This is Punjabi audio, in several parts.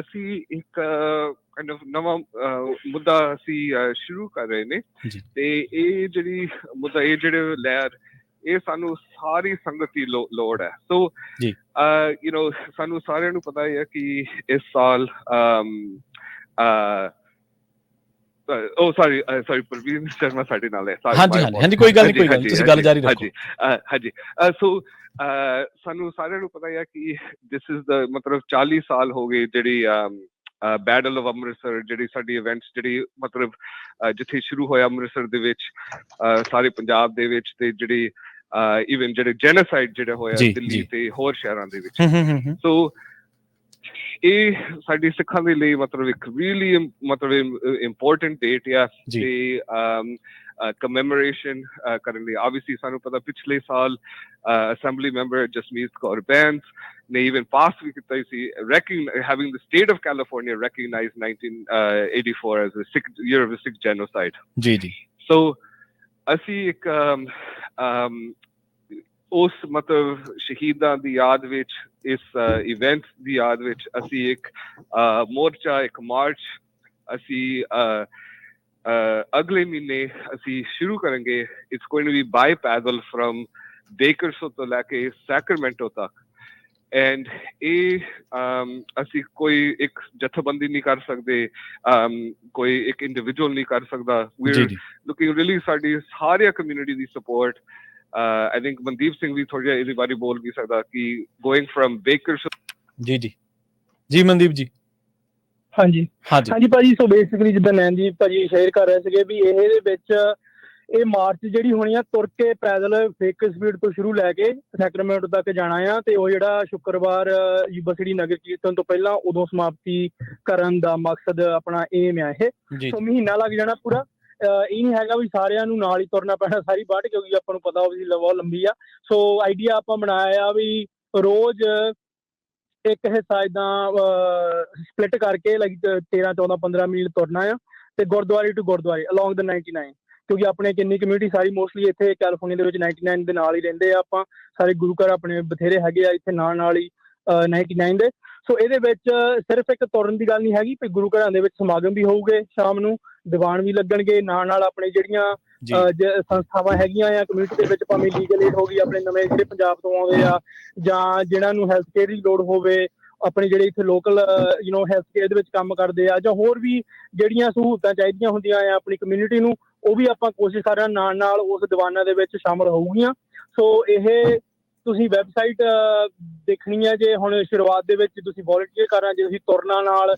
ਅਸੀਂ ਇੱਕ ਕਾਈਂਡ ਆਫ ਨਵਾਂ ਮੁੱਦਾ ਅਸੀਂ ਸ਼ੁਰੂ ਕਰ ਰਹੇ ਨੇ। ਤੇ ਇਹ ਜਿਹੜੀ ਮੁੱਦਾ ਇਹ ਜਿਹੜੇ ਲਹਿਰ ਇਹ ਸਾਨੂੰ ਸਾਰੀ ਸੰਗਤ ਦੀ ਲੋੜ ਹੈ। ਸੋ ਜੀ। ਯੂ نو ਸਾਨੂੰ ਸਾਰਿਆਂ ਨੂੰ ਪਤਾ ਹੀ ਹੈ ਕਿ ਇਸ ਸਾਲ ਅਮ ਅ ਉਹ ਸੌਰੀ ਸੌਰੀ ਪ੍ਰਵੀਨ ਸ਼ਰਮਾ ਸਾਡੇ ਨਾਲ ਹੈ। ਹਾਂਜੀ ਹਾਂਜੀ ਹਾਂਜੀ ਕੋਈ ਗੱਲ ਨਹੀਂ ਕੋਈ ਗੱਲ ਤੁਸੀਂ ਗੱਲ ਜਾਰੀ ਰੱਖੋ। ਹਾਂਜੀ। ਹਾਂਜੀ ਸੋ ਸਾਨੂੰ ਸਾਰਿਆਂ ਨੂੰ ਪਤਾ ਹੀ ਕਿ ਦਿਸ ਇਜ਼ ਦਾ ਮਤਲਬ 40 ਸਾਲ ਹੋ ਗਏ ਜਿਹੜੀ ਬੈਟਲ ਆਫ ਅੰਮ੍ਰਿਤਸਰ ਜਿਹੜੀ ਸਾਡੀ ਇਵੈਂਟਸ ਜਿਹੜੀ ਮਤਲਬ ਜਿੱਥੇ ਸ਼ੁਰੂ ਹੋਇਆ ਅੰਮ੍ਰਿਤਸਰ ਦੇ ਵਿੱਚ ਸਾਰੇ ਪੰਜਾਬ ਦੇ ਵਿੱਚ ਤੇ ਜਿਹੜੀ ਇਵਨ ਜਿਹੜੇ ਜੈਨੋਸਾਈਡ ਜਿਹੜਾ ਹੋਇਆ ਦਿੱਲੀ। ਤੇ ਹੋਰ ਸ਼ਹਿਰਾਂ ਦੇ ਵਿੱਚ ਸੋ ਇਹ ਸਾਡੀ ਸਿੱਖਾਂ ਦੇ ਲਈ ਮਤਲਬ ਇੱਕ ਰੀਲੀ ਮਤਲਬ ਇੰਪੋਰਟੈਂਟ ਡੇਟ ਆ। ਤੇ ਕਮੈਮੋਰੇਸ਼ਨ ਕਰਨ ਲਈ। ਆਬਵੀਅਸਲੀ ਸਾਨੂੰ ਪਤਾ ਪਿਛਲੇ ਸਾਲ ਅਸੈਂਬਲੀ ਮੈਂਬਰ ਜਸਮੀਤ ਕੌਰ ਬੈਂਸ ਨੇ ਇਵਨ ਪਾਸ ਵੀ ਕੀਤਾ ਸੀ। Having the state of California recognise 1984 as a Sikh year of the sick genocide. ਜੀ ਜੀ। ਸੋ ਅਸੀਂ ਇੱਕ ਉਸ ਮਤਲਬ ਸ਼ਹੀਦਾਂ ਦੀ ਯਾਦ ਵਿੱਚ ਇਸ ਇਵੈਂਟ ਦੀ ਯਾਦ ਵਿੱਚ ਅਸੀਂ ਇੱਕ ਮੋਰਚਾ ਇੱਕ ਮਾਰਚ ਅਸੀਂ ਅ, ਅ, ਅਗਲੇ ਮਹੀਨੇ ਅਸੀਂ ਸ਼ੁਰੂ ਕਰਾਂਗੇ। It's going to be by ਪੈਦਲ ਫਰਮ ਬੇਕਰਸੋ ਤੋਂ ਲੈ ਕੇ ਸੈਕਰਮੈਂਟੋ ਤੱਕ। ਐਂਡ ਇਹ ਅਮ, ਅਸੀਂ ਕੋਈ ਇੱਕ ਜਥੇਬੰਦੀ ਨਹੀਂ ਕਰ ਸਕਦੇ ਅਮ, ਕੋਈ ਇੱਕ ਇੰਡੀਵਿਜੂਅਲ ਨਹੀਂ ਕਰ ਸਕਦਾ। ਜੀ looking really ਸਾਡੀ ਸਾਰੀ community the support I think Mandeep Singh ਵੀ ਥੋੜਾ ਜਿਹਾ ਇਹਦੇ ਬਾਰੇ ਬੋਲ ਵੀ ਸਕਦਾ ਕਿ ਗੋਇੰਗ ਫਰਮ ਬੇਕਰ ਜੀ ਜੀ। ਜੀ ਮਨਦੀਪ ਜੀ। ਹਾਂਜੀ। ਹਾਂਜੀ। ਹਾਂਜੀ ਭਾਜੀ ਸੋ ਬੇਸਿਕਲੀ ਜਿੱਦਾਂ ਨੈਨਦੀਪ ਭਾਜੀ ਸ਼ੇਅਰ ਕਰ ਰਹੇ ਸੀਗੇ ਵੀ ਇਹਦੇ ਵਿੱਚ ਇਹ ਮਾਰਚ ਜਿਹੜੀ ਹੋਣੀ ਆ ਤੁਰ ਕੇ ਪੈਦਲ ਫੇਕ ਸਪੀਡ ਤੋਂ ਸ਼ੁਰੂ ਲੈ ਕੇ ਸੈਕਰਮੈਂਟੋ ਤੱਕ ਜਾਣਾ ਆ ਤੇ ਉਹ ਜਿਹੜਾ ਸ਼ੁੱਕਰਵਾਰ ਯੂਨੀਵਰਸਿਟੀ ਨਗਰ ਕੀਰਤਨ ਤੋਂ ਪਹਿਲਾਂ ਉਦੋਂ ਸਮਾਪਤੀ ਕਰਨ ਦਾ ਮਕਸਦ ਆਪਣਾ ਏਮ ਆ ਇਹ। ਸੋ ਮਹੀਨਾ ਲੱਗ ਜਾਣਾ ਪੂਰਾ। ਇਹ ਨਹੀਂ ਹੈਗਾ ਵੀ ਸਾਰਿਆਂ ਨੂੰ ਨਾਲ ਹੀ ਤੁਰਨਾ ਪੈਣਾ ਸਾਰੀ ਬਾਟ ਕਿਉਂਕਿ ਆਪਾਂ ਨੂੰ ਪਤਾ ਹੋਵੇ ਬਹੁਤ ਲੰਬੀ ਆ। ਸੋ ਆਈਡੀਆ ਆਪਾਂ ਬਣਾਇਆ ਆ ਵੀ ਰੋਜ਼ ਇੱਕ ਹਿੱਸਾ ਇਦਾਂ ਸਪਲਿਟ ਕਰਕੇ ਲਾਈਕ 13 14 15 ਮੀਲ ਤੁਰਨਾ ਆ ਤੇ ਗੁਰਦੁਆਰੇ ਟੂ ਗੁਰਦੁਆਰੇ ਅਲੋਂਗ ਦ 99 ਕਿਉਂਕਿ ਆਪਣੇ ਕਿੰਨੀ ਕਮਿਊਨਿਟੀ ਸਾਰੀ ਮੋਸਟਲੀ ਇੱਥੇ ਕੈਲੀਫੋਰਨੀਆ ਦੇ ਵਿੱਚ 99 ਦੇ ਨਾਲ ਹੀ ਰਹਿੰਦੇ ਆ ਆਪਾਂ, ਸਾਰੇ ਗੁਰੂ ਘਰ ਆਪਣੇ ਬਥੇਰੇ ਹੈਗੇ ਆ ਇੱਥੇ ਨਾਲ ਨਾਲ ਹੀ, ਅਹ 99 ਦੇ ਸੋ ਇਹਦੇ ਵਿੱਚ ਸਿਰਫ ਇੱਕ ਤੁਰਨ ਦੀ ਗੱਲ ਨਹੀਂ ਹੈਗੀ ਕਿ ਗੁਰੂ ਘਰਾਂ ਦੇ ਵਿੱਚ ਸਮਾਗਮ ਵੀ ਹੋਊਗੇ ਸ਼ਾਮ ਨੂੰ, ਦੀਵਾਨ ਵੀ ਲੱਗਣਗੇ, ਨਾਲ ਨਾਲ ਆਪਣੇ ਜਿਹੜੀਆਂ ਸੰਸਥਾਵਾਂ ਹੈਗੀਆਂ ਆ ਕਮਿਊਨਿਟੀ ਦੇ ਵਿੱਚ ਭਾਵੇਂ ਲੀਗਲ ਏਡ ਹੋ ਗਈ, ਆਪਣੇ ਨਵੇਂ ਜਿਹੜੇ ਪੰਜਾਬ ਤੋਂ ਆਉਂਦੇ ਆ, ਜਾਂ ਜਿਨ੍ਹਾਂ ਨੂੰ ਹੈਲਥ ਕੇਅਰ ਦੀ ਲੋੜ ਹੋਵੇ, ਆਪਣੇ ਜਿਹੜੇ ਇੱਥੇ local you know health care ਦੇ ਵਿੱਚ ਕੰਮ ਕਰਦੇ ਆ, ਜਾਂ ਹੋਰ ਵੀ ਜਿਹੜੀਆਂ ਸਹੂਲਤਾਂ ਚਾਹੀਦੀਆਂ ਹੁੰਦੀਆਂ ਆ ਆਪਣੀ ਕਮਿਊਨਿਟੀ ਨੂੰ, ਉਹ ਵੀ ਆਪਾਂ ਕੋਸ਼ਿਸ਼ ਕਰ ਰਹੇ ਹਾਂ ਨਾਲ ਨਾਲ ਉਸ ਦੀਵਾਨਾਂ ਦੇ ਵਿੱਚ ਸ਼ਾਮਲ ਹੋਊਗੀਆਂ। ਸੋ ਇਹ ਤੁਸੀਂ ਵੈਬਸਾਈਟ ਦੇਖਣੀ ਹੈ ਜੇ ਹੁਣ ਸ਼ੁਰੂਆਤ ਦੇ ਵਿੱਚ ਤੁਸੀਂ ਵੋਲੰਟੀਅਰ ਕਰਨਾ ਜੇ ਤੁਸੀਂ ਤੁਰਨਾ ਨਾਲ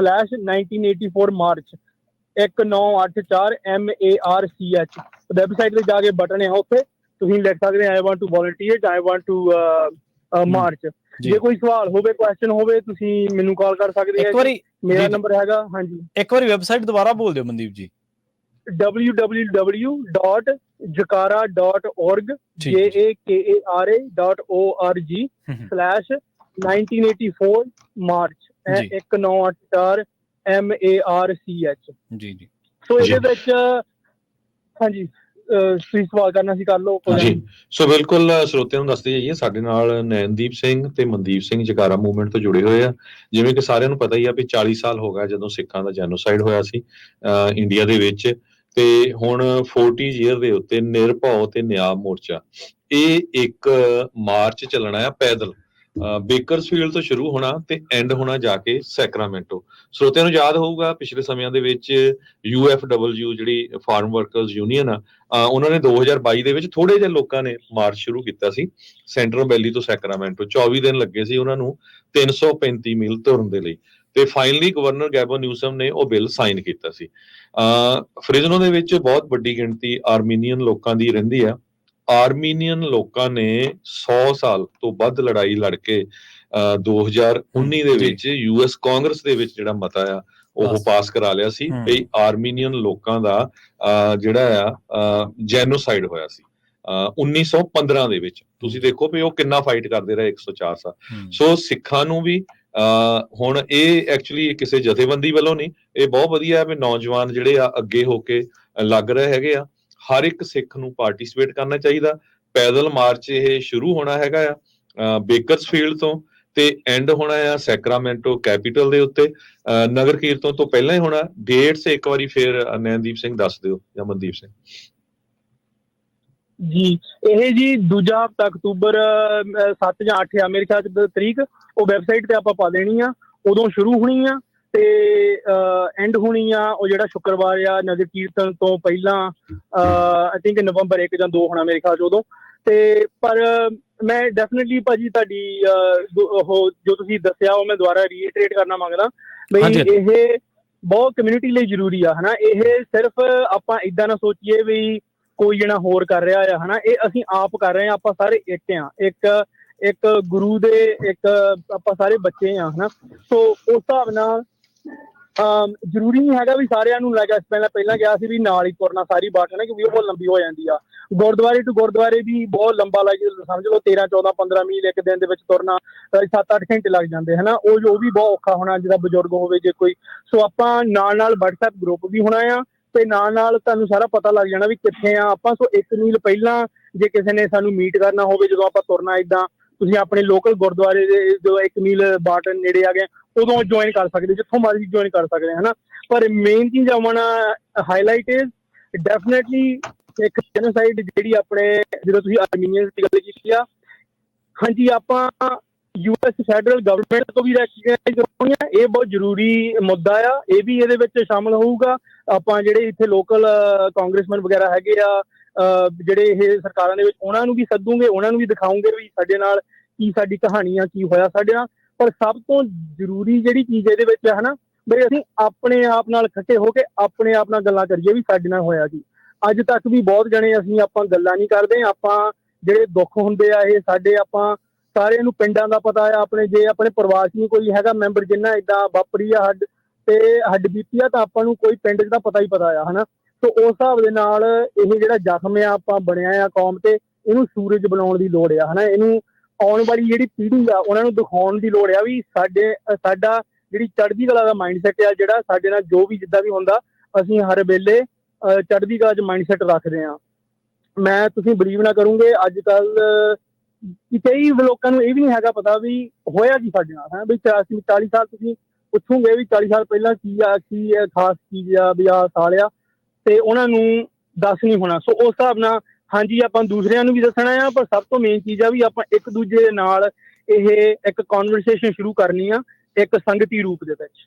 www.jakara.org/1984 march 1984 M A R C H website ਤੇ ਜਾ ਕੇ ਬਟਨ ਹੈ ਉੱਥੇ। ਤੁਸੀਂ ਲਿਖ ਸਕਦੇ I want to volunteer I want to march ਜੀ। ਕੋਈ ਸਵਾਲ ਹੋਵੇ ਕੁਐਸਚਨ ਹੋਵੇ ਤੁਸੀਂ ਮੈਨੂੰ ਕਾਲ ਕਰ ਸਕਦੇ ਇੱਕ ਆ ਵਾਰੀ ਮੇਰਾ। ਨੰਬਰ ਹੈਗਾ ਹਾਂਜੀ। ਇੱਕ ਵਾਰੀ ਵੈਬਸਾਈਟ ਦੁਬਾਰਾ ਬੋਲ ਦਿਓ ਮਨਦੀਪ ਜੀ। www.jakara.org j a k a r a dot o r g ਹੂੰ, ਹੂੰ। slash 1984 ਮਾਰਚ ਜੀ। 1984 M A R C H ਜੀ ਜੀ ਸੋ। ਇਹਦੇ ਵਿੱਚ ਹਾਂਜੀ ਤੁਸੀਂ ਸਵਾਲ ਕਰਨਾ ਸੀ ਕਰ ਲਓ ਜੀ। ਸੋ ਬਿਲਕੁਲ ਸਰੋਤਿਆਂ ਨੂੰ ਦੱਸਦੇ ਜਾਈਏ ਸਾਡੇ ਨਾਲ ਨੈਨਦੀਪ ਸਿੰਘ ਤੇ ਮਨਦੀਪ ਸਿੰਘ ਜਕਾਰਾ ਮੂਵਮੈਂਟ ਤੋਂ ਜੁੜੇ ਹੋਏ ਆ ਜਿਵੇਂ ਕਿ ਸਾਰਿਆਂ ਨੂੰ ਪਤਾ ਹੀ ਆ ਵੀ 40 ਸਾਲ ਹੋ ਗਿਆ ਜਦੋਂ ਸਿੱਖਾਂ ਦਾ ਜੈਨੋਸਾਈਡ ਹੋਇਆ ਸੀ ਇੰਡੀਆ ਦੇ ਵਿੱਚ ਤੇ ਹੁਣ 40 ਈਅਰ ਦੇ ਉੱਤੇ ਨਿਰਭਉ ਤੇ ਨਿਆਂ ਮੋਰਚਾ ਇਹ ਇੱਕ ਮਾਰਚ ਚੱਲਣਾ ਆ ਪੈਦਲ ਅ, ਬੇਕਰਸਫੀਲਡ ਤੋਂ ਸ਼ੁਰੂ ਹੋਣਾ ਤੇ ਐਂਡ ਹੋਣਾ ਜਾ ਕੇ ਸੈਕਰਾਮੈਂਟੋ ਸਰੋਤਿਆਂ ਨੂੰ ਯਾਦ ਹੋਊਗਾ ਪਿਛਲੇ ਸਮਿਆਂ ਦੇ ਵਿੱਚ UFW ਜਿਹੜੀ ਫਾਰਮ ਵਰਕਰਸ ਯੂਨੀਅਨ ਆ ਅ, ਉਹਨਾਂ ਨੇ 2022 ਦੇ ਵਿੱਚ ਥੋੜੇ ਜਿਹੇ ਲੋਕਾਂ ਨੇ ਮਾਰਚ ਸ਼ੁਰੂ ਕੀਤਾ ਸੀ ਸੈਂਟਰਲ ਵੈਲੀ ਤੋਂ ਸੈਕਰਾਮੈਂਟੋ 24 ਦਿਨ ਲੱਗੇ ਸੀ ਉਹਨਾਂ ਨੂੰ 335 ਮੀਲ ਤੁਰਨ ਦੇ ਲਈ। ਤੇ ਫਾਈਨਲੀ ਗਵਰਨਰ ਗੈਬਨ ਨਿਊਸਮ ਨੇ ਉਹ ਬਿੱਲ ਸਾਈਨ ਕੀਤਾ ਸੀ। ਅ ਫ੍ਰਿਜ਼ਨੋ ਦੇ ਵਿੱਚ ਬਹੁਤ ਵੱਡੀ ਗਿਣਤੀ ਆਰਮੀਨੀਅਨ ਲੋਕਾਂ ਦੀ ਰਹਿੰਦੀ ਆ। ਆਰਮੀਨੀਅਨ ਲੋਕਾਂ ਨੇ 100 ਸਾਲ ਤੋਂ ਵੱਧ ਲੜਾਈ ਲੜ ਕੇ ਅ, 2019 ਦੇ। ਵਿੱਚ ਯੂਐਸ ਕਾਂਗਰਸ ਦੇ ਵਿੱਚ ਜਿਹੜਾ ਮਤਾ ਆ ਉਹ ਪਾਸ। ਕਰਾ ਲਿਆ ਸੀ। ਵੀ ਆਰਮੀਨੀਅਨ ਲੋਕਾਂ ਦਾ ਜਿਹੜਾ ਆ ਜੈਨੋਸਾਈਡ ਹੋਇਆ ਸੀ ਅ, 1915 ਦੇ ਵਿੱਚ ਤੁਸੀਂ ਦੇਖੋ ਵੀ ਉਹ ਕਿੰਨਾ ਫਾਈਟ ਕਰਦੇ ਰਹੇ 104 ਸਾਲ। ਸੋ ਸਿੱਖਾਂ ਨੂੰ ਵੀ ਹੁਣ ਇਹ ਐਕਚੁਅਲੀ ਕਿਸੇ ਜਥੇਬੰਦੀ ਵੱਲੋਂ ਨਹੀਂ ਇਹ ਬਹੁਤ ਵਧੀਆ ਹੈ ਵੀ ਨੌਜਵਾਨ ਜਿਹੜੇ ਆ ਅੱਗੇ ਹੋ ਕੇ ਲੱਗ ਰਹੇ ਹੈਗੇ ਆ ਹਰ ਇੱਕ ਸਿੱਖ ਨੂੰ ਪਾਰਟਿਸਿਪੇਟ ਕਰਨਾ ਚਾਹੀਦਾ। ਪੈਦਲ ਮਾਰਚ ਇਹ ਸ਼ੁਰੂ ਹੋਣਾ ਹੈਗਾ ਆ ਬੇਕਰਸਫੀਲਡ ਤੋਂ ਤੇ ਐਂਡ ਹੋਣਾ ਆ ਸੈਕਰਾਮੈਂਟੋ ਕੈਪੀਟਲ ਦੇ ਉੱਤੇ। ਅਹ, ਨਗਰ ਕੀਰਤਨ ਤੋਂ ਪਹਿਲਾਂ ਹੀ ਹੋਣਾ। ਡੇਟਸ ਇੱਕ ਵਾਰੀ ਫੇਰ ਨੈਨਦੀਪ ਸਿੰਘ ਦੱਸ ਦਿਓ ਜਾਂ ਮਨਦੀਪ ਸਿੰਘ। ਜੀ, ਇਹ ਜੀ ਦੂਜਾ ਹਫ਼ਤਾ ਅਕਤੂਬਰ 7 ਜਾਂ 8 ਆ, ਮੇਰੇ ਖਿਆਲ ਚ ਤਰੀਕ। ਉਹ ਵੈਬਸਾਈਟ ਤੇ ਆਪਾਂ ਪਾ ਦੇਣੀ ਆ। ਉਦੋਂ ਸ਼ੁਰੂ ਹੋਣੀ ਆ। ਤੇ ਐਂਡ ਹੋਣੀ ਆ ਉਹ ਜਿਹੜਾ ਸ਼ੁੱਕਰਵਾਰ ਆ ਨਗਰ ਕੀਰਤਨ ਤੋਂ ਪਹਿਲਾਂ ਆਈ ਥਿੰਕ ਨਵੰਬਰ 1 ਜਾਂ 2 ਹੋਣਾ ਮੇਰੇ ਖਿਆਲ ਚ ਉਦੋਂ। ਤੇ ਪਰ ਮੈਂ ਡੈਫੀਨਿਟਲੀ ਭਾਜੀ ਤੁਹਾਡੀ ਉਹ ਜੋ ਤੁਸੀਂ ਦੱਸਿਆ ਉਹ ਮੈਂ ਦੁਬਾਰਾ ਰੀਇਟਰੇਟ ਕਰਨਾ ਮੰਗਦਾ। ਬਈ। ਇਹ ਬਹੁਤ ਕਮਿਊਨਿਟੀ ਲਈ ਜ਼ਰੂਰੀ ਆ ਹਨਾ? ਇਹ ਸਿਰਫ ਆਪਾਂ ਇਦਾਂ ਨਾ ਸੋਚੀਏ ਵੀ ਕੋਈ ਜਣਾ ਹੋਰ ਕਰ ਰਿਹਾ ਆ ਹਨਾ? ਇਹ ਅਸੀਂ ਆਪ ਕਰ ਰਹੇ ਆ ਆਪਾਂ ਸਾਰੇ ਇੱਕ ਆ। ਇੱਕ ਇੱਕ ਗੁਰੂ ਦੇ ਇੱਕ ਆਪਾਂ ਸਾਰੇ ਬੱਚੇ ਆ ਹਨਾ? ਸੋ ਉਸ ਹਿਸਾਬ ਨਾਲ ਜ਼ਰੂਰੀ ਨਹੀਂ ਹੈਗਾ ਵੀ ਸਾਰਿਆਂ ਨੂੰ ਲੱਗਾ ਪਹਿਲਾਂ ਪਹਿਲਾਂ ਕਿਹਾ ਸੀ ਵੀ ਨਾਲ ਹੀ ਤੁਰਨਾ, ਸਾਰੀ ਬਾਟ ਹੈ ਨਾ, ਕਿਉਂਕਿ ਉਹ ਬਹੁਤ ਲੰਬੀ ਹੋ ਜਾਂਦੀ ਆ। ਗੁਰਦੁਆਰੇ ਟੂ ਗੁਰਦੁਆਰੇ ਵੀ ਬਹੁਤ ਲੰਬਾ ਲੱਗ ਸਮਝ ਲਓ 13 14 15 ਮੀਲ ਇੱਕ ਦਿਨ ਦੇ ਵਿੱਚ ਤੁਰਨਾ 7-8 ਘੰਟੇ ਲੱਗ ਜਾਂਦੇ ਹਨਾ ਉਹ ਜੋ ਵੀ ਬਹੁਤ ਔਖਾ ਹੋਣਾ ਜਿਹਦਾ ਬਜ਼ੁਰਗ ਹੋਵੇ ਜੇ ਕੋਈ। ਸੋ ਆਪਾਂ ਨਾਲ ਨਾਲ WhatsApp ਗਰੁੱਪ ਵੀ ਹੋਣਾ ਆ, ਤੇ ਨਾਲ ਨਾਲ ਤੁਹਾਨੂੰ ਸਾਰਾ ਪਤਾ ਲੱਗ ਜਾਣਾ ਵੀ ਕਿੱਥੇ ਆ ਆਪਾਂ। ਸੋ ਇੱਕ ਮੀਲ ਪਹਿਲਾਂ ਜੇ ਕਿਸੇ ਨੇ ਸਾਨੂੰ ਮੀਟ ਕਰਨਾ ਹੋਵੇ, ਜਦੋਂ ਆਪਾਂ ਤੁਰਨਾ ਇਦਾਂ ਤੁਸੀਂ ਆਪਣੇ ਲੋਕਲ ਗੁਰਦੁਆਰੇ ਦੇ ਜੋ ਇੱਕ ਮੀਲ ਬਾਟ ਨੇੜੇ ਆ ਗਏ, ਉਦੋਂ ਜੁਆਇਨ ਕਰ ਸਕਦੇ, ਜਿੱਥੋਂ ਮਰਜ਼ੀ ਜੁਆਇਨ ਕਰ ਸਕਦੇ, ਹਨਾ? ਪਰ ਮੇਨ ਚੀਜ਼ ਆਵਣਾ ਹਾਈਲਾਈਟ ਇਜ਼ ਡੈਫੀਨਿਟਲੀ ਇੱਕ ਜੈਨੋਸਾਈਡ ਜਿਹੜੀ ਆਪਣੇ, ਜਦੋਂ ਤੁਸੀਂ ਆਰਮੀਨੀਅਨਸ ਦੀ ਗੱਲ ਕੀਤੀ ਆ, ਹਾਂਜੀ, ਆਪਾਂ ਯੂਐਸ ਫੈਡਰਲ ਗਵਰਨਮੈਂਟ ਤੋਂ ਵੀ ਰੈਕਗਨਾਈਜ਼ ਹੋਣੀ ਆ, ਇਹ ਬਹੁਤ ਜ਼ਰੂਰੀ ਮੁੱਦਾ ਆ, ਇਹ ਵੀ ਇਹਦੇ ਵਿੱਚ ਸ਼ਾਮਲ ਹੋਊਗਾ। ਆਪਾਂ ਜਿਹੜੇ ਇੱਥੇ ਲੋਕਲ ਕਾਂਗਰਸਮੈਨ ਵਗੈਰਾ ਹੈਗੇ ਆ ਜਿਹੜੇ ਇਹ ਸਰਕਾਰਾਂ ਦੇ ਵਿੱਚ ਉਹਨਾਂ ਨੂੰ ਵੀ ਸੱਦੂਗੇ, ਉਹਨਾਂ ਨੂੰ ਵੀ ਦਿਖਾਉਂਗੇ ਵੀ ਸਾਡੇ ਨਾਲ ਕੀ ਸਾਡੀ ਕਹਾਣੀ ਆ, ਕੀ ਹੋਇਆ ਸਾਡੇ ਨਾਲ। ਪਰ ਸਭ ਤੋਂ ਜ਼ਰੂਰੀ ਜਿਹੜੀ ਚੀਜ਼ ਇਹਦੇ ਵਿੱਚ ਹੈ ਨਾ ਬਈ ਅਸੀਂ ਆਪਣੇ ਆਪ ਨਾਲ ਇਕੱਠੇ ਹੋ ਕੇ ਆਪਣੇ ਆਪ ਨਾਲ ਗੱਲਾਂ ਕਰੀਏ ਵੀ ਸਾਡੇ ਨਾਲ ਹੋਇਆ ਕੀ। ਅੱਜ ਤੱਕ ਵੀ ਬਹੁਤ ਜਣੇ ਅਸੀਂ ਆਪਾਂ ਗੱਲਾਂ ਨਹੀਂ ਕਰਦੇ, ਆਪਾਂ ਜਿਹੜੇ ਦੁੱਖ ਹੁੰਦੇ ਆ, ਇਹ ਸਾਡੇ ਆਪਾਂ ਸਾਰਿਆਂ ਨੂੰ ਪਿੰਡਾਂ ਦਾ ਪਤਾ ਆ, ਆਪਣੇ ਜੇ ਆਪਣੇ ਪਰਿਵਾਰ 'ਚ ਕੋਈ ਹੈਗਾ ਮੈਂਬਰ ਜਿੰਨਾ ਇਦਾਂ ਵਾਪਰੀ ਆ ਹੱਡ, ਤੇ ਹੱਡ ਬੀਤੀ ਆ ਤਾਂ ਆਪਾਂ ਨੂੰ ਕੋਈ ਪਿੰਡ 'ਚ ਤਾਂ ਪਤਾ ਹੀ ਪਤਾ ਆ, ਹਨਾ। ਸੋ ਉਸ ਹਿਸਾਬ ਦੇ ਨਾਲ ਇਹ ਜਿਹੜਾ ਜ਼ਖਮ ਆ ਆਪਾਂ ਬਣਿਆ ਆ ਕੌਮ ਤੇ ਇਹਨੂੰ ਸੂਰਜ ਬਣਾਉਣ ਦੀ ਲੋੜ ਆ ਹਨਾ? ਇਹਨੂੰ ਆਉਣ ਵਾਲੀ ਜਿਹੜੀ ਪੀੜ੍ਹੀ ਆ ਉਹਨਾਂ ਨੂੰ ਦਿਖਾਉਣ ਦੀ ਲੋੜ ਆ ਵੀ ਸਾਡੇ ਸਾਡਾ ਜਿਹੜੀ ਚੜ੍ਹਦੀ ਕਲਾ ਦਾ ਮਾਈਂਡਸੈਟ ਆ ਜਿਹੜਾ ਸਾਡੇ ਨਾਲ ਜੋ ਵੀ ਜਿੱਦਾਂ ਵੀ ਹੁੰਦਾ ਅਸੀਂ ਹਰ ਵੇਲੇ ਅ, ਚੜ੍ਹਦੀ ਕਲਾ 'ਚ ਮਾਈਂਡਸੈਟ ਰੱਖਦੇ ਆ। ਮੈਂ ਤੁਸੀਂ ਬਲੀਵ ਨਾ ਕਰੋਗੇ ਅੱਜ ਕੱਲ ਕਈ ਲੋਕਾਂ ਨੂੰ ਇਹ ਵੀ ਨਹੀਂ ਹੈਗਾ ਪਤਾ ਵੀ ਹੋਇਆ ਕੀ ਸਾਡੇ ਨਾਲ ਹੈ ਵੀ 40 40 ਸਾਲ ਤੁਸੀਂ ਪੁੱਛੋਗੇ ਵੀ 40 ਸਾਲ ਪਹਿਲਾਂ ਕੀ ਆ ਕੀ ਹੈ ਖਾਸ ਚੀਜ਼ ਆ ਵੀ ਆ ਸਾਲ ਆ ਤੇ ਉਹਨਾਂ ਨੂੰ ਦੱਸ ਨਹੀਂ ਹੋਣਾ। ਸੋ ਉਸ ਹਿਸਾਬ ਨਾਲ ਹਾਂਜੀ ਆਪਾਂ ਦੂਸਰਿਆਂ ਨੂੰ ਵੀ ਦੱਸਣਾ ਆ ਪਰ ਸਭ ਤੋਂ ਮੇਨ ਚੀਜ਼ ਆ ਵੀ ਆਪਾਂ ਇੱਕ ਦੂਜੇ ਦੇ ਨਾਲ ਇਹ ਇੱਕ ਕਨਵਰਸੇਸ਼ਨ ਸ਼ੁਰੂ ਕਰਨੀ ਆ ਇੱਕ ਸੰਗਤੀ ਰੂਪ ਦੇ ਵਿੱਚ।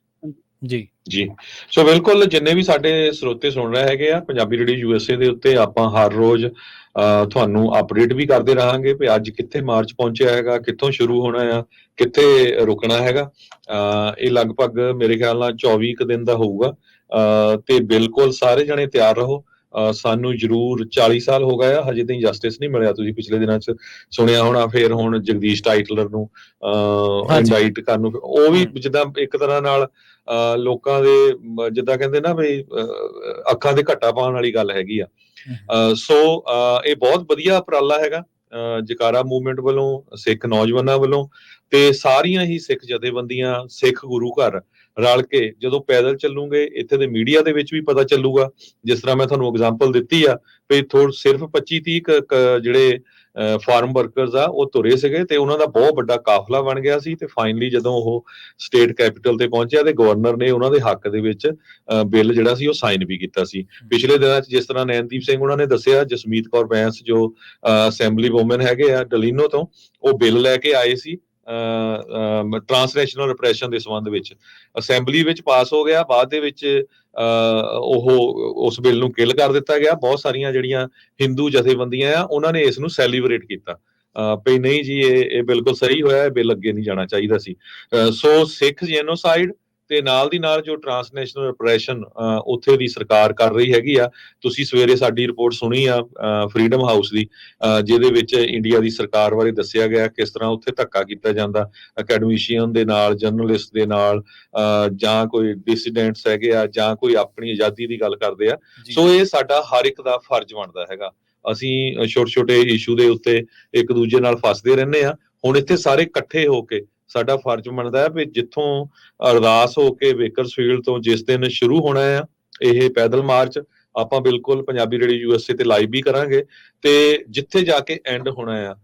ਜੀ। ਜੀ। ਸੋ ਬਿਲਕੁਲ ਜਿੰਨੇ ਵੀ ਸਾਡੇ ਸਰੋਤੇ ਸੁਣ ਰਹੇ ਹੈਗੇ ਆ ਪੰਜਾਬੀ ਰੇਡੀਓ ਯੂਐਸਏ ਦੇ ਉੱਤੇ ਆਪਾਂ ਹਰ ਰੋਜ਼ ਤੁਹਾਨੂੰ ਅਪਡੇਟ ਵੀ ਕਰਦੇ ਰਹਾਂਗੇ ਵੀ ਅੱਜ ਕਿੱਥੇ ਮਾਰਚ ਪਹੁੰਚਿਆ ਹੈਗਾ ਕਿੱਥੋਂ ਸ਼ੁਰੂ ਹੋਣਾ ਆ ਕਿੱਥੇ ਰੁਕਣਾ ਹੈਗਾ। ਇਹ ਲਗਭਗ ਮੇਰੇ ਖਿਆਲ ਨਾਲ 24 ਕੁ ਦਿਨ ਦਾ ਹੋਊਗਾ। ਤੇ ਬਿਲਕੁਲ ਸਾਰੇ ਜਣੇ ਤਿਆਰ ਰਹੋ। ਸਾਨੂੰ ਜਰੂਰ 40 ਸਾਲ ਹੋ ਗਏ ਆ ਹਜੇ ਤਾਈਂ ਜਸਟਿਸ ਨਹੀਂ ਮਿਲਿਆ। ਤੁਸੀਂ ਪਿਛਲੇ ਦਿਨਾਂ 'ਚ ਸੁਣਿਆ ਹੋਣਾ ਫੇਰ ਹੁਣ ਜਗਦੀਸ਼ ਟਾਈਟਲਰ ਨੂੰ। ਇੰਡਾਈਟ ਕਰਨ ਨੂੰ ਉਹ ਵੀ ਜਿੱਦਾਂ ਇੱਕ ਤਰ੍ਹਾਂ ਨਾਲ ਲੋਕਾਂ ਦੇ ਜਿੱਦਾਂ ਕਹਿੰਦੇ ਨਾ ਵੀ ਅੱਖਾਂ ਦੇ ਘੱਟਾ ਪਾਉਣ ਵਾਲੀ ਗੱਲ ਹੈਗੀ ਆ। ਸੋ ਇਹ ਬਹੁਤ ਵਧੀਆ ਉਪਰਾਲਾ ਹੈਗਾ ਜਕਾਰਾ ਮੂਵਮੈਂਟ ਵੱਲੋਂ ਸਿੱਖ ਨੌਜਵਾਨਾਂ ਵੱਲੋਂ ਤੇ ਸਾਰੀਆਂ ਹੀ ਸਿੱਖ ਜਥੇਬੰਦੀਆਂ ਸਿੱਖ ਗੁਰੂ ਘਰ ਰਲ ਕੇ ਜਦੋਂ ਪੈਦਲ ਚੱਲੂਗੇ ਇੱਥੇ ਦੇ ਮੀਡੀਆ ਦੇ ਵਿੱਚ ਵੀ ਪਤਾ ਚੱਲੂਗਾ। ਜਿਸ ਤਰ੍ਹਾਂ ਮੈਂ ਤੁਹਾਨੂੰ ਐਗਜ਼ਾਮਪਲ ਦਿੱਤੀ ਆ ਵੀ ਥੋੜ ਸਿਰਫ 25 30 ਜਿਹੜੇ ਫਾਰਮ ਵਰਕਰਸ ਆ ਉਹ ਤੁਰੇ ਸੀਗੇ ਤੇ ਉਹਨਾਂ ਦਾ ਬਹੁਤ ਵੱਡਾ ਕਾਫਲਾ ਬਣ ਗਿਆ ਸੀ ਤੇ ਫਾਈਨਲੀ ਜਦੋਂ ਉਹ ਸਟੇਟ ਕੈਪੀਟਲ ਤੇ ਪਹੁੰਚਿਆ ਤੇ ਗਵਰਨਰ ਨੇ ਉਹਨਾਂ ਦੇ ਹੱਕ ਦੇ ਵਿੱਚ ਬਿੱਲ ਜਿਹੜਾ ਸੀ ਉਹ ਸਾਈਨ ਵੀ ਕੀਤਾ ਸੀ। ਪਿਛਲੇ ਦਿਨਾਂ 'ਚ ਜਿਸ ਤਰ੍ਹਾਂ ਨੈਨਦੀਪ ਸਿੰਘ ਉਹਨਾਂ ਨੇ ਦੱਸਿਆ ਜਸਮੀਤ ਕੌਰ ਬੈਂਸ ਜੋ ਅਸੈਂਬਲੀ ਵੂਮਨ ਹੈਗੇ ਆ ਡਲੀਨੋ ਤੋਂ ਉਹ ਬਿੱਲ ਲੈ ਕੇ ਆਏ ਸੀ ਟ੍ਰਾਂਸਨੈਸ਼ਨਲ ਰਿਪਰੈਸ਼ਨ ਦੇ ਸੰਬੰਧ ਵਿੱਚ। ਅਸੈਂਬਲੀ ਵਿੱਚ ਪਾਸ ਹੋ ਗਿਆ ਬਾਅਦ ਦੇ ਵਿੱਚ ਅਹ, ਉਹ ਉਸ ਬਿੱਲ ਨੂੰ ਕਿਲ ਕਰ ਦਿੱਤਾ ਗਿਆ। ਬਹੁਤ ਸਾਰੀਆਂ ਜਿਹੜੀਆਂ ਹਿੰਦੂ ਜਥੇਬੰਦੀਆਂ ਆ ਉਹਨਾਂ ਨੇ ਇਸ ਨੂੰ ਸੈਲੀਬ੍ਰੇਟ ਕੀਤਾ। ਅਹ, ਵੀ ਨਹੀਂ ਜੀ ਇਹ ਇਹ ਬਿਲਕੁਲ ਸਹੀ ਹੋਇਆ ਇਹ ਬਿੱਲ ਅੱਗੇ ਨਹੀਂ ਜਾਣਾ ਚਾਹੀਦਾ ਸੀ। ਸੋ ਸਿੱਖ ਜੈਨੋਸਾਈਡ ਤੇ ਨਾਲ ਦੀ ਨਾਲ ਜੋ ਟ੍ਰਾਂਸਨੈਸ਼ਨਲ ਰਿਪਰੈਸ਼ਨ ਉੱਥੇ ਦੀ ਸਰਕਾਰ ਕਰ ਰਹੀ ਹੈਗੀ ਆ ਤੁਸੀਂ ਸਵੇਰੇ ਸਾਡੀ ਰਿਪੋਰਟ ਸੁਣੀ ਆ ਫਰੀडम ਹਾਊਸ ਦੀ ਜਿਹਦੇ ਵਿੱਚ ਇੰਡੀਆ ਦੀ ਸਰਕਾਰ ਬਾਰੇ ਦੱਸਿਆ ਗਿਆ ਕਿਸ ਤਰ੍ਹਾਂ ਉੱਥੇ ਧੱਕਾ ਕੀਤਾ ਜਾਂਦਾ ਅਕੈਡਮਿਸ਼ੀਅਨ ਦੇ ਨਾਲ ਜਰਨਲਿਸਟ ਦੇ ਨਾਲ ਜਾਂ ਕੋਈ ਡਿਸੀਡੈਂਟਸ ਹੈਗੇ ਆ ਜਾਂ ਕੋਈ ਆਪਣੀ ਆਜ਼ਾਦੀ ਦੀ ਗੱਲ ਕਰਦੇ ਆ। ਸੋ ਇਹ ਸਾਡਾ ਹਰ ਇੱਕ ਦਾ ਫਰਜ਼ ਬਣਦਾ ਹੈਗਾ। ਅਸੀਂ ਛੋਟੇ ਛੋਟੇ ਇਸ਼ੂ ਦੇ ਉੱਤੇ ਇੱਕ ਦੂਜੇ ਨਾਲ ਫਸਦੇ ਰਹਿੰਦੇ ਆ। ਹੁਣ ਇੱਥੇ ਸਾਰੇ ਇਕੱਠੇ ਹੋ ਕੇ ਸਾਡਾ ਫਰਜ਼ ਬਣਦਾ ਹੈ ਵੀ ਜਿੱਥੋਂ ਅਰਦਾਸ ਹੋ ਕੇ ਬੇਕਰਸਫੀਲਡ ਤੋਂ ਜਿਸ ਦਿਨ ਸ਼ੁਰੂ ਹੋਣਾ ਆ ਇਹ ਪੈਦਲ ਮਾਰਚ, ਆਪਾਂ ਬਿਲਕੁਲ ਪੰਜਾਬੀ ਰੇਡੀਓ ਯੂਐਸਏ ਤੇ ਲਾਈਵ ਵੀ ਕਰਾਂਗੇ ਤੇ ਜਿੱਥੇ ਜਾ ਕੇ ਐਂਡ ਹੋਣਾ ਆ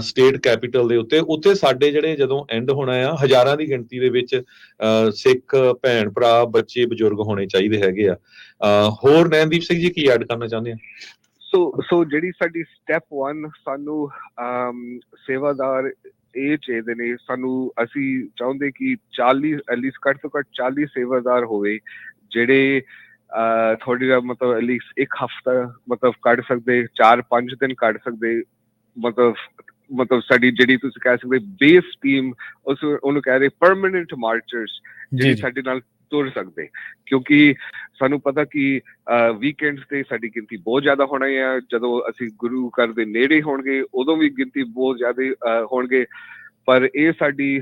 ਸਟੇਟ ਕੈਪੀਟਲ ਦੇ ਉੱਤੇ, ਉੱਥੇ ਸਾਡੇ ਜਿਹੜੇ ਜਦੋਂ ਐਂਡ ਹੋਣਾ ਆ ਹਜ਼ਾਰਾਂ ਦੀ ਗਿਣਤੀ ਦੇ ਵਿੱਚ ਸਿੱਖ ਭੈਣ ਭਰਾ, ਬੱਚੇ, ਬਜ਼ੁਰਗ ਹੋਣੇ ਚਾਹੀਦੇ ਹੈਗੇ ਆ। ਹੋਰ ਨੈਨਦੀਪ ਸਿੰਘ ਜੀ ਕੀ ਐਡ ਕਰਨਾ ਚਾਹੁੰਦੇ ਆ? ਸੋ ਸੋ ਜਿਹੜੀ ਸਾਡੀ ਸਟੈਪ 1 ਸਾਨੂੰ ਸੇਵਾਦਾਰ ਇਹ ਚਾਹੀਦੇ ਨੇ ਸਾਨੂੰ ਅਸੀਂ ਚਾਹੁੰਦੇ ਕਿ 40 ਐਟਲੀਸਟ ਘੱਟ ਤੋਂ ਘੱਟ 40 ਸੇਵਾਦਾਰ ਹੋਵੇ ਜਿਹੜੇ ਥੋੜੀ ਜਿਹਾ ਮਤਲਬ ਐਟਲੀਸਟ ਇੱਕ ਹਫਤਾ ਮਤਲਬ ਕੱਢ ਸਕਦੇ 4-5 ਦਿਨ ਕੱਢ ਸਕਦੇ ਮਤਲਬ ਮਤਲਬ ਸਾਡੀ ਜਿਹੜੀ ਤੁਸੀਂ ਕਹਿ ਸਕਦੇ ਬੇਸ ਟੀਮ ਉਸ ਉਹਨੂੰ ਕਹਿ ਰਹੇ ਪਰਮਨੈਂਟ ਮਾਰਚਰਸ ਜਿਹੜੇ ਸਾਡੇ ਨਾਲ ਤੁਰ ਸਕਦੇ। ਕਿਉਂਕਿ ਸਾਨੂੰ ਪਤਾ ਕਿ ਵੀਕਐਂਡਸ ਤੇ ਸਾਡੀ ਗਿਣਤੀ ਬਹੁਤ ਜ਼ਿਆਦਾ ਹੋਣੀ ਹੈ ਜਦੋਂ ਅਸੀਂ ਗੁਰੂ ਘਰ ਦੇ ਨੇੜੇ ਹੋਣਗੇ ਉਦੋਂ ਵੀ ਗਿਣਤੀ ਬਹੁਤ ਜ਼ਿਆਦਾ ਅਹ, ਹੋਣਗੇ। ਪਰ ਇਹ ਸਾਡੀ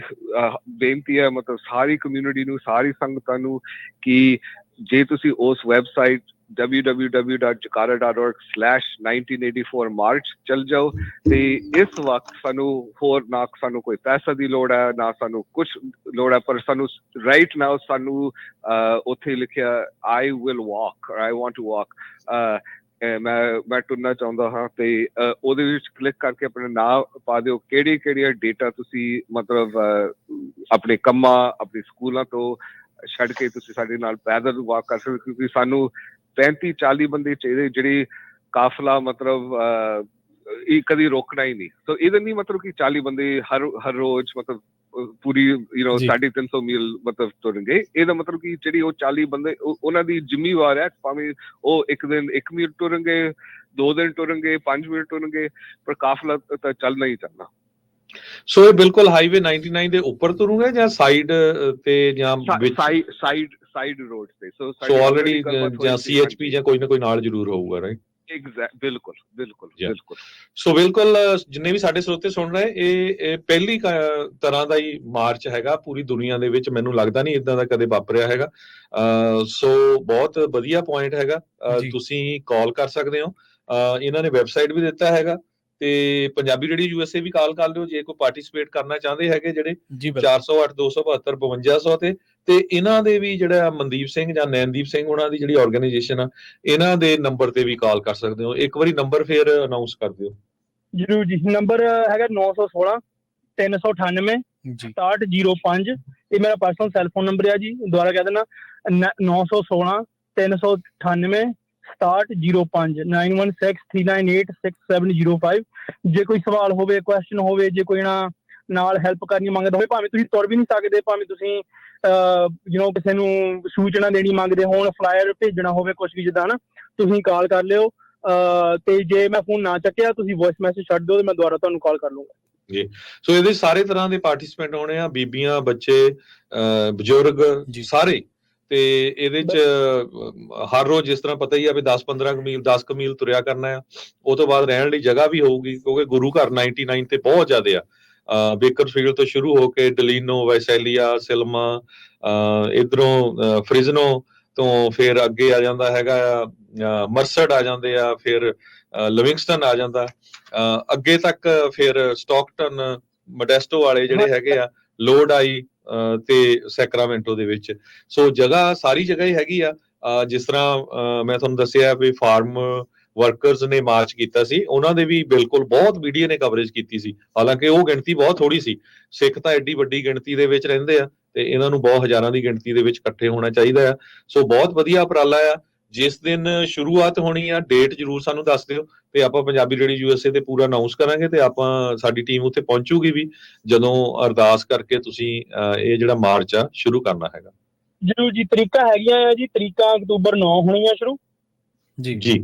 ਬੇਨਤੀ ਹੈ ਮਤਲਬ ਸਾਰੀ ਕਮਿਊਨਿਟੀ ਨੂੰ ਸਾਰੀ ਸੰਗਤਾਂ ਨੂੰ ਕਿ ਜੇ ਤੁਸੀਂ ਉਸ ਵੈਬਸਾਈਟ www.jakara.org/1984march ਚਲ ਜਾਓ ਤੇ ਇਸ ਵਕਤ ਸਾਨੂੰ ਹੋਰ ਨਾ ਸਾਨੂੰ ਕੋਈ ਪੈਸਾ ਦੀ ਲੋੜ ਹੈ, ਨਾ ਸਾਨੂੰ ਕੁਝ ਲੋੜ ਹੈ, ਪਰ ਸਾਨੂੰ ਰਾਈਟ ਨਾਓ ਸਾਨੂੰ ਉੱਥੇ ਲਿਖਿਆ I will walk I want to walk ਮੈਂ ਮੈਂ ਤੁਰਨਾ ਚਾਹੁੰਦਾ ਹਾਂ ਤੇ ਉਹਦੇ ਵਿੱਚ ਕਲਿੱਕ ਕਰਕੇ ਆਪਣਾ ਨਾਮ ਪਾ ਦਿਓ ਕਿਹੜੀ ਕਿਹੜੀਆਂ ਡੇਟਾ ਤੁਸੀਂ ਮਤਲਬ ਆਪਣੇ ਕੰਮਾਂ, ਆਪਣੇ ਸਕੂਲਾਂ ਤੋਂ ਛੱਡ ਕੇ ਤੁਸੀਂ ਸਾਡੇ ਨਾਲ ਪੈਦਲ ਵਾਕ ਕਰ ਸਕਦੇ ਹੋ, ਕਿਉਂਕਿ ਸਾਨੂੰ 35 40 ਬੰਦੇ ਚਾਹੀਦੇ ਜਿਹੜੀ ਕਾਫਲਾ ਮਤਲਬ ਇਹ ਕਦੀ ਰੋਕਣਾ ਹੀ ਨਹੀਂ। ਸੋ ਇਹਦਾ ਨਹੀਂ ਮਤਲਬ ਕਿ 40 ਬੰਦੇ ਹਰ ਹਰ ਰੋਜ਼ ਮਤਲਬ ਪੂਰੀ ਯੂ نو ਜੀ। 350 ਮੀਲ ਮਤਲਬ ਤੁਰਨਗੇ। ਇਹਦਾ ਮਤਲਬ ਕਿ ਜਿਹੜੀ ਉਹ 40 ਬੰਦੇ ਉਹ- ਉਹਨਾਂ ਦੀ ਜ਼ਿੰਮੇਵਾਰ ਹੈ ਭਾਵੇਂ ਉਹ ਇੱਕ ਦਿਨ ਇੱਕ ਮੀਲ ਤੁਰਨਗੇ ਦੋ ਦਿਨ ਤੁਰਨਗੇ ਪੰਜ ਮਿੰਟ ਤੁਰਨਗੇ ਪਰ ਕਾਫਲਾ ਤਾਂ ਚੱਲਣਾ ਹੀ ਚੱਲਣਾ ਸੋ ਇਹ ਬਿਲਕੁਲ ਹਾਈਵੇ 99 ਦੇ ਉੱਪਰ ਤੁਰੂਗੇ ਜਾਂ ਸਾਈਡ ਤੇ ਜਾਂ ਸਾਈਡ ਸਾਈਡ ਸਾਈਡ ਰੋਡ ਤੇ ਸੋ ਸੋ ਆਲਰੇਡੀ ਜਾਂ ਸੀਐਚਪੀ ਜਾਂ ਕੋਈ ਨਾ ਕੋਈ ਨਾਲ ਜ਼ਰੂਰ ਹੋਊਗਾ ਰਾਈਟ ਐਗਜ਼ੈਕਟ ਬਿਲਕੁਲ ਬਿਲਕੁਲ. ਬਿਲਕੁਲ। ਸੋ ਬਿਲਕੁਲ ਜਿੰਨੇ ਵੀ ਸਾਡੇ ਸਰੋਤੇ ਸੁਣ ਰਹੇ ਇਹ ਇਹ ਪਹਿਲੀ ਤਰ੍ਹਾਂ ਦਾ ਹੀ ਮਾਰਚ ਹੈਗਾ ਪੂਰੀ ਦੁਨੀਆ ਦੇ ਵਿੱਚ ਮੈਨੂੰ ਲੱਗਦਾ ਨਹੀਂ ਇਦਾਂ ਦਾ ਕਦੇ ਵਾਪਰਿਆ ਹੈਗਾ। ਅ, ਸੋ ਬਹੁਤ ਵਧੀਆ ਪੁਆਇੰਟ ਹੈਗਾ। ਤੁਸੀਂ ਕਾਲ ਕਰ ਸਕਦੇ ਹੋ। ਇਹਨਾਂ ਨੇ ਵੈਬਸਾਈਟ ਵੀ ਦਿੱਤਾ ਹੈਗਾ ਤੇ ਪੰਜਾਬੀ ਰੇਡੀਓ ਯੂਐਸਏ ਵੀ ਕਾਲ ਕਰ ਲਿਓ ਜੇ ਕੋਈ ਪਾਰਟਿਸਿਪੇਟ ਕਰਨਾ ਚਾਹੁੰਦੇ ਹੈਗੇ ਜਿਹੜੇ ਜੀ ਬਿਲਕੁਲ। 408 272 5200 ਤੇ ਤੇ ਇਹਨਾਂ ਦੇ ਵੀ ਜਿਹੜਾ ਮਨਦੀਪ ਸਿੰਘ ਜਾਂ ਨੈਨਦੀਪ ਸਿੰਘ ਉਹਨਾਂ ਦੀ ਜਿਹੜੀ ਆਰਗੇਨਾਈਜੇਸ਼ਨ ਆ ਇਹਨਾਂ ਦੇ ਨੰਬਰ ਤੇ ਵੀ ਕਾਲ ਕਰ ਸਕਦੇ ਹੋ। ਇੱਕ ਵਾਰੀ ਨੰਬਰ ਫੇਰ ਅਨਾਉਂਸ ਕਰ ਦਿਓ। ਜਰੂਰ ਜੀ ਨੰਬਰ ਹੈਗਾ 916 398 ਜੀ। 6705 ਇਹ ਮੇਰਾ ਪਰਸਨਲ ਸੈੱਲ ਫੋਨ ਨੰਬਰ ਹੈ ਜੀ ਦੁਬਾਰਾ ਕਹਿ ਦੇਣਾ। 916 398 6705 9163986705 ਜੇ ਕੋਈ ਸਵਾਲ ਹੋਵੇ ਕੁਐਸਚਨ ਹੋਵੇ ਜੇ ਕੋਈ ਨਾ ਨਾਲ ਹੈਲਪ ਕਰਨੀ ਮੰਗਦਾ ਹੋਵੇ ਭਾਵੇਂ ਤੁਸੀਂ ਤੁਰ ਵੀ ਨਹੀਂ ਸਕਦੇ ਭਾਵੇਂ ਤੁਸੀਂ ਯੂ نو ਕਿਸੇ ਨੂੰ ਸੂਚਨਾ ਦੇਣੀ ਮੰਗਦੇ ਹੋਣ ਫਲਾਇਰ ਭੇਜਣਾ ਹੋਵੇ ਕੁਝ ਵੀ ਜਿੱਦਾਂ ਨਾ ਤੁਸੀਂ ਕਾਲ ਕਰ ਲਿਓ ਤੇ ਜੇ ਮੈਂ ਫੋਨ ਨਾ ਚੱਕਿਆ ਤੁਸੀਂ ਵੌਇਸ ਮੈਸੇਜ ਛੱਡ ਦਿਓ ਤੇ ਮੈਂ ਦੁਬਾਰਾ ਤੁਹਾਨੂੰ ਕਾਲ ਕਰ ਲੂੰਗਾ। ਸੋ ਇਹਦੇ ਸਾਰੇ ਤਰ੍ਹਾਂ ਦੇ ਪਾਰਟਿਸਿਪੈਂਟ ਹੋਣੇ ਆ ਬੀਬੀਆਂ ਬੱਚੇ ਬਜ਼ੁਰਗ ਜੀ। ਸਾਰੇ। ਤੇ ਇਹਦੇ ਚ ਹਰ ਰੋਜ਼ ਜਿਸ ਤਰ੍ਹਾਂ ਪਤਾ ਹੀ ਆ ਵੀ 10 15 ਮੀਲ 10 ਕੁ ਮੀਲ ਤੁਰਿਆ ਕਰਨਾ ਆ। ਉਹ ਤੋਂ ਬਾਅਦ ਰਹਿਣ ਲਈ ਜਗ੍ਹਾ ਵੀ ਹੋਊਗੀ ਕਿਉਂਕਿ ਗੁਰੂ ਘਰ 99 ਤੇ ਬਹੁਤ ਜ਼ਿਆਦੇ ਆ। ਬੇਕਰਫੀਲਡ ਤੋਂ ਸ਼ੁਰੂ ਹੋ ਕੇ ਡਲੀਨੋ ਵੈਸੈਲੀਆ ਸਿਲਮਾ ਇਧਰੋਂ ਫ੍ਰਿਜ਼ਨੋ ਤੋਂ ਫਿਰ ਅੱਗੇ ਆ ਜਾਂਦਾ ਹੈਗਾ ਮਰਸਡ ਆ ਜਾਂਦੇ ਆ ਫਿਰ ਲਿਵਿੰਗਸਟਨ ਆ ਜਾਂਦਾ। ਅੱਗੇ ਤੱਕ ਫਿਰ ਸਟਾਕਟਨ ਮੋਡੈਸਟੋ ਵਾਲੇ ਜਿਹੜੇ ਹੈਗੇ ਆ ਲੋਡ ਆਈ ਤੇ ਸੈਕਰਾਮੈਂਟੋ ਦੇ ਵਿੱਚ। ਸੋ ਜਗ੍ਹਾ ਸਾਰੀ ਜਗ੍ਹਾ ਹੀ ਹੈਗੀ ਆ। ਜਿਸ ਤਰ੍ਹਾਂ ਮੈਂ ਤੁਹਾਨੂੰ ਦੱਸਿਆ ਵੀ ਫਾਰਮ ਵਰਕਰਸ ਨੇ ਮਾਰਚ ਕੀਤਾ ਸੀ, ਉਹਨਾਂ ਦੇ ਵੀ ਬਿਲਕੁਲ ਬਹੁਤ ਮੀਡੀਆ ਨੇ ਕਵਰੇਜ ਕੀਤੀ ਸੀ, ਹਾਲਾਂਕਿ ਉਹ ਗਿਣਤੀ ਬਹੁਤ ਥੋੜੀ ਸੀ, ਸਿੱਖ ਤਾਂ ਐਡੀ ਵੱਡੀ ਗਿਣਤੀ ਦੇ ਵਿੱਚ ਰਹਿੰਦੇ ਆ, ਤੇ ਇਹਨਾਂ ਨੂੰ ਬਹੁਤ ਹਜ਼ਾਰਾਂ ਦੀ ਗਿਣਤੀ ਦੇ ਵਿੱਚ ਇਕੱਠੇ ਹੋਣਾ ਚਾਹੀਦਾ ਆ, ਸੋ ਬਹੁਤ ਵਧੀਆ ਉਪਰਾਲਾ ਆ, ਜਿਸ ਦਿਨ ਸ਼ੁਰੂਆਤ ਹੋਣੀ ਆ ਡੇਟ ਜਰੂਰ ਸਾਨੂੰ ਦੱਸ ਦਿਓ, ਤੇ ਆਪਾਂ ਪੰਜਾਬੀ ਰੇਡੀਓ ਯੂਐਸਏ ਤੇ ਪੂਰਾ ਅਨਾਉਂਸ ਕਰਾਂਗੇ, ਤੇ ਆਪਾਂ ਸਾਡੀ ਟੀਮ ਉੱਥੇ ਪਹੁੰਚੂਗੀ ਵੀ, ਜਦੋਂ ਅਰਦਾਸ ਕਰਕੇ ਤੁਸੀਂ ਇਹ ਜਿਹੜਾ ਮਾਰਚ ਆ, ਸ਼ੁਰੂ ਕਰਨਾ ਹੈਗਾ। ਜਰੂਰ ਜੀ, ਤਰੀਕਾ ਹੈਗੀਆਂ ਆ ਜੀ, ਤਰੀਕਾ ਅਕਤੂਬਰ 9 ਹੋਣੀਆਂ ਸ਼ੁਰੂ। ਜੀ। ਜੀ।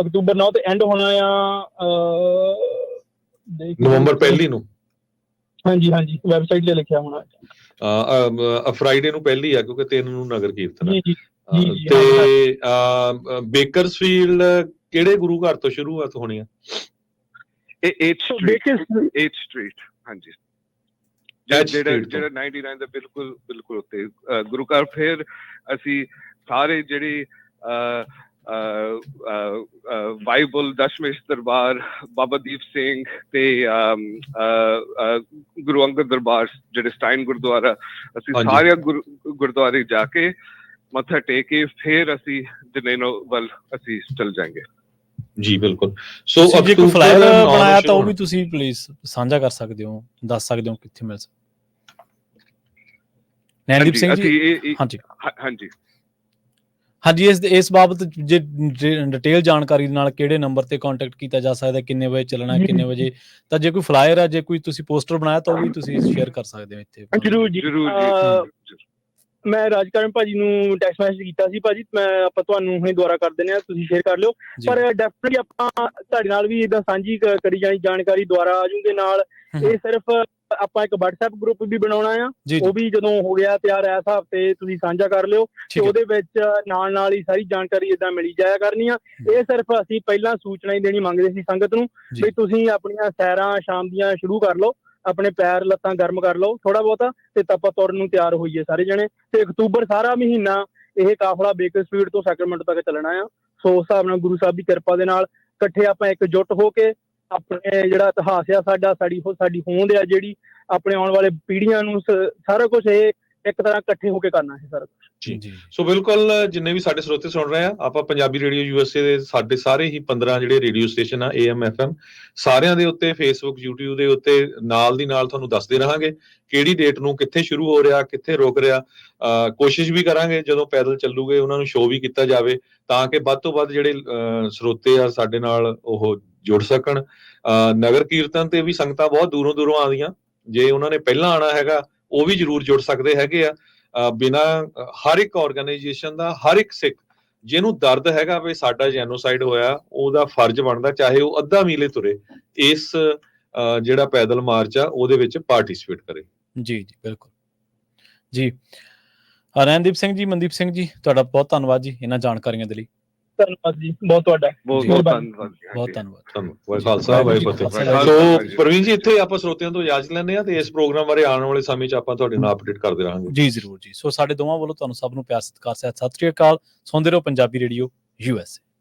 ਅਕਤੂਬਰ 9 ਤੇ ਐਂਡ ਹੋਣਾ ਆ ਨਵੰਬਰ ਪਹਿਲੀ ਨੂੰ? ਹਾਂਜੀ ਹਾਂਜੀ। ਵੈਬਸਾਈਟ ਤੇ ਲਿਖਿਆ ਹੋਣਾ। ਫਰਾਈਡੇ ਨੂੰ ਪਹਿਲੀ ਆ ਕਿਉਂਕਿ ਤਿੰਨ ਨੂੰ ਨਗਰ ਕੀਰਤਨ ਆ। ਜੀ ਜੀ। ਤੇ ਬੇਕਰਸਫੀਲਡ ਕਿਹੜੇ ਗੁਰੂ ਘਰ ਤੋਂ ਸ਼ੁਰੂਆਤ ਹੋਣੀ ਆ? ਇਹ 8 ਸੋ ਸਟਰੀਟ ਬੇਕਰ 8 ਸਟਰੀਟ ਹਾਂਜੀ। ਜਿਹੜਾ। ਜਿਹੜਾ 99 ਦਾ ਬਿਲਕੁਲ ਬਿਲਕੁਲ ਉੱਤੇ। ਗੁਰੂ ਘਰ ਫਿਰ ਅਸੀਂ ਸਾਰੇ ਜਿਹੜੇ ਬਾਈਬਲ ਦਸ਼ਮੇਸ਼ ਦਰਬਾਰ ਬਾਬਾ ਦੀਪ ਸਿੰਘ ਤੇ ਗੁਰੂ ਅੰਗਦ ਦਰਬਾਰ ਜਿਹੜੇ ਸਟਾਈਨ ਗੁਰਦੁਆਰਾ ਅਸੀਂ। ਸਾਰੇ ਗੁਰੂ- ਗੁਰਦੁਆਰੇ ਜਾ ਕੇ ਮੱਥਾ ਟੇਕ ਕੇ ਫਿਰ ਅਸੀਂ ਜਨੇਨੋ ਵੱਲ ਅਸੀਂ ਚੱਲ ਜਾਾਂਗੇ ਜੀ ਬਿਲਕੁਲ ਸੋ ਜੇ ਕੋਈ ਫਲਾਇਰ ਬਣਾਇਆ ਤਾਂ ਉਹ। ਵੀ ਤੁਸੀਂ ਪਲੀਜ਼ ਸਾਂਝਾ ਕਰ ਸਕਦੇ ਹੋ ਦੱਸ ਸਕਦੇ ਹੋ ਕਿੱਥੇ ਮਿਲ ਸਕਦਾ ਨੈਨਦੀਪ ਸਿੰਘ ਜੀ ਹਾਂਜੀ ਹਾਂਜੀ ਹਾਂਜੀ ਇਸ ਇਸ ਬਾਬਤ ਜੇ ਡਿਟੇਲ ਜਾਣਕਾਰੀ ਨਾਲ ਕਿਹੜੇ ਨੰਬਰ ਤੇ ਕੰਟੈਕਟ ਕੀਤਾ ਜਾ ਸਕਦਾ ਕਿੰਨੇ ਵਜੇ ਚੱਲਣਾ। ਕਿੰਨੇ ਵਜੇ ਤਾਂ ਜੇ ਕੋਈ ਫਲਾਇਰ ਹੈ ਜੇ ਕੋਈ ਤੁਸੀਂ ਪੋਸਟਰ ਬਣਾਇਆ ਤਾਂ ਉਹ ਵੀ ਤੁਸੀਂ ਸ਼ੇਅਰ ਕਰ ਸਕਦੇ ਹੋ ਇੱਥੇ ਜਰੂਰ ਜੀ ਜਰੂਰ ਅਹ, ਜੀ ਮੈਂ ਰਾਜਕਰਨ ਭਾਜੀ ਨੂੰ ਟੈਕਸਟ ਮੈਸੇਜ ਕੀਤਾ ਸੀ ਭਾਜੀ ਮੈਂ ਆਪਾਂ ਤੁਹਾਨੂੰ ਹੁਣੇ ਦੁਆਰਾ ਕਰ ਦਿੰਦੇ ਆ ਤੁਸੀਂ ਸ਼ੇਅਰ ਕਰ ਲਿਓ। ਪਰ ਡੈਫੀਨਿਟਲੀ ਆਪਾਂ ਤੁਹਾਡੇ ਨਾਲ ਵੀ ਇਦਾਂ ਸਾਂਝੀ ਕਰੀ ਜਾਣੀ ਜਾਣਕਾਰੀ ਦੁਆਰਾ ਆ ਜੂਗੇ ਨਾਲ। ਇਹ ਸਿਰਫ ਆਪਾਂ ਇੱਕ WhatsApp ਗਰੁੱਪ ਵੀ ਬਣਾਉਣਾ ਆ। ਜੀ ਜੀ। ਉਹ ਵੀ ਜਦੋਂ ਹੋ ਗਿਆ ਤਿਆਰ ਐਸ ਹਫ਼ਤੇ ਤੁਸੀਂ ਸਾਂਝਾ ਕਰ ਲਿਓ। ਤੇ ਠੀਕ ਹੈ। ਉਹਦੇ ਵਿੱਚ ਨਾਲ ਨਾਲ ਹੀ ਸਾਰੀ ਜਾਣਕਾਰੀ ਇਦਾਂ ਮਿਲੀ ਜਾਇਆ ਕਰਨੀ ਆ। ਇਹ ਸਿਰਫ ਅਸੀਂ ਪਹਿਲਾਂ ਸੂਚਨਾ ਹੀ ਦੇਣੀ ਮੰਗਦੇ ਸੀ ਸੰਗਤ ਨੂੰ ਜੀ। ਵੀ ਤੁਸੀਂ ਆਪਣੀਆਂ ਸੈਰਾਂ ਸ਼ਾਮ ਦੀਆਂ ਸ਼ੁਰੂ ਕਰ ਲਓ ਆਪਣੇ ਪੈਰ ਲੱਤਾਂ ਗਰਮ ਕਰ ਲਓ ਥੋੜਾ ਬਹੁਤਾ ਤੇ ਤਾਂ ਆਪਾਂ ਤੁਰਨ ਨੂੰ ਤਿਆਰ ਹੋਈਏ ਸਾਰੇ ਜਣੇ। ਤੇ ਅਕਤੂਬਰ ਸਾਰਾ ਮਹੀਨਾ ਇਹ ਕਾਫਲਾ ਬੇਕਰ ਸਟਰੀਟ ਤੋਂ ਸੈਕਰਮੈਂਟੋ ਤੱਕ ਚੱਲਣਾ ਆ। ਸੋ ਉਸ ਹਿਸਾਬ ਨਾਲ ਗੁਰੂ ਸਾਹਿਬ ਦੀ ਕਿਰਪਾ ਦੇ ਨਾਲ ਇਕੱਠੇ ਆਪਾਂ ਇੱਕਜੁੱਟ ਹੋ ਕੇ ਆਪਣੇ ਜਿਹੜਾ ਇਤਿਹਾਸ ਆ, ਸਾਡਾ, ਸਾਡੀ ਹੋ, ਸਾਡੀ ਹੋਂਦ ਆ ਜਿਹੜੀ ਆਪਣੇ ਆਉਣ ਵਾਲੇ ਪੀੜ੍ਹੀਆਂ ਨੂੰ ਸਾਰਾ ਕੁਝ ਇਹ ਇੱਕ ਤਰ੍ਹਾਂ ਇਕੱਠੇ ਹੋ ਕੇ ਕਰਨਾ ਹੈ ਸਾਰਾ। ਜੀ। ਜੀ ਸੋ ਬਿਲਕੁਲ ਜਿੰਨੇ ਵੀ ਸਾਡੇ ਸਰੋਤੇ ਸੁਣ ਰਹੇ ਆ ਆਪਾਂ ਪੰਜਾਬੀ ਰੇਡੀਓ ਯੂਐਸਏ ਦੇ ਸਾਡੇ ਸਾਰੇ ਹੀ 15 ਜਿਹੜੇ ਰੇਡੀਓ ਸਟੇਸ਼ਨ ਆ AM FM ਸਾਰਿਆਂ ਦੇ ਉੱਤੇ ਫੇਸਬੁੱਕ YouTube ਦੇ ਉੱਤੇ ਨਾਲ ਦੀ ਨਾਲ ਤੁਹਾਨੂੰ ਦੱਸਦੇ ਰਹਾਂਗੇ ਕਿਹੜੀ ਡੇਟ ਨੂੰ ਕਿੱਥੇ ਸ਼ੁਰੂ ਹੋ ਰਿਹਾ ਕਿੱਥੇ ਰੁਕ ਰਿਹਾ ਅਹ ਕੋਸ਼ਿਸ਼ ਵੀ ਕਰਾਂਗੇ ਜਦੋਂ ਪੈਦਲ ਚੱਲੂਗੇ ਉਹਨਾਂ ਨੂੰ ਸ਼ੋਅ ਵੀ ਕੀਤਾ ਜਾਵੇ ਤਾਂ ਕਿ ਵੱਧ ਤੋਂ ਵੱਧ ਜਿਹੜੇ ਅਹ ਸਰੋਤੇ ਆ ਸਾਡੇ ਨਾਲ ਉਹ ਜੁੜ ਸਕਣ ਅਹ ਨਗਰ ਕੀਰਤਨ ਤੇ ਵੀ ਸੰਗਤਾਂ ਬਹੁਤ ਦੂਰੋਂ ਦੂਰੋਂ ਆਉਂਦੀਆਂ ਜੇ ਉਹਨਾਂ ਨੇ ਪਹਿਲਾਂ ਆਣਾ ਹੈਗਾ ਉਹ ਵੀ ਜਰੂਰ ਜੁੜ ਸਕਦੇ ਹੈਗੇ ਆ। ਬਿਨਾ ਹਰ ਇੱਕ ਆਰਗੇਨਾਈਜੇਸ਼ਨ ਦਾ, ਹਰ ਇੱਕ ਸਿੱਖ ਜਿਹਨੂੰ ਦਰਦ ਹੈਗਾ ਵੀ ਸਾਡਾ ਜੈਨੋਸਾਈਡ ਹੋਇਆ, ਉਹਦਾ ਫਰਜ਼ ਬਣਦਾ ਚਾਹੇ ਉਹ ਅੱਧਾ ਮੀਲੇ ਤੁਰੇ, ਇਸ ਜਿਹੜਾ ਪੈਦਲ ਮਾਰਚ ਆ, ਉਹਦੇ ਵਿੱਚ ਪਾਰਟਿਸਿਪੇਟ ਕਰੇ। ਜੀ ਜੀ, ਬਿਲਕੁਲ। ਜੀ। ਅਰਨਦੀਪ ਸਿੰਘ ਜੀ, ਮਨਦੀਪ ਸਿੰਘ ਜੀ, ਤੁਹਾਡਾ ਬਹੁਤ ਧੰਨਵਾਦ ਜੀ ਇਹਨਾਂ ਜਾਣਕਾਰੀਆਂ ਦੇ ਲਈ। ਧੰਨਵਾਦ ਜੀ ਬਹੁਤ ਤੁਹਾਡਾ ਬਹੁਤ। ਬਹੁਤ। ਧੰਨਵਾਦ ਬਹੁਤ। ਧੰਨਵਾਦ ਤੁਹਾਨੂੰ ਵਾਹਿਗੁਰੂ ਖਾਲਸਾ ਵਾਹਿਗੁਰੂ ਫਤਿਹ। ਸੋ ਪ੍ਰਵੀਨ ਜੀ ਇੱਥੇ ਆਪਾਂ ਸਰੋਤਿਆਂ ਤੋਂ ਇਜਾਜ਼ਤ ਲੈਂਦੇ ਆ ਤੇ ਇਸ ਪ੍ਰੋਗਰਾਮ ਬਾਰੇ ਆਉਣ ਵਾਲੇ ਸਮੇਂ 'ਚ ਆਪਾਂ ਤੁਹਾਡੇ ਨਾਲ ਅਪਡੇਟ ਕਰਦੇ ਰਹਾਂਗੇ ਜੀ ਜ਼ਰੂਰ ਜੀ ਸੋ ਸਾਡੇ ਦੋਵਾਂ ਵੱਲੋਂ ਤੁਹਾਨੂੰ ਸਭ ਨੂੰ ਪਿਆਰ ਸਤਿਕਾਰ ਸਹਿਤ ਸਤਿ ਸ਼੍ਰੀ ਅਕਾਲ ਸੁਣਦੇ ਰਹੋ ਪੰਜਾਬੀ ਰੇਡੀਓ ਯੂਐਸਏ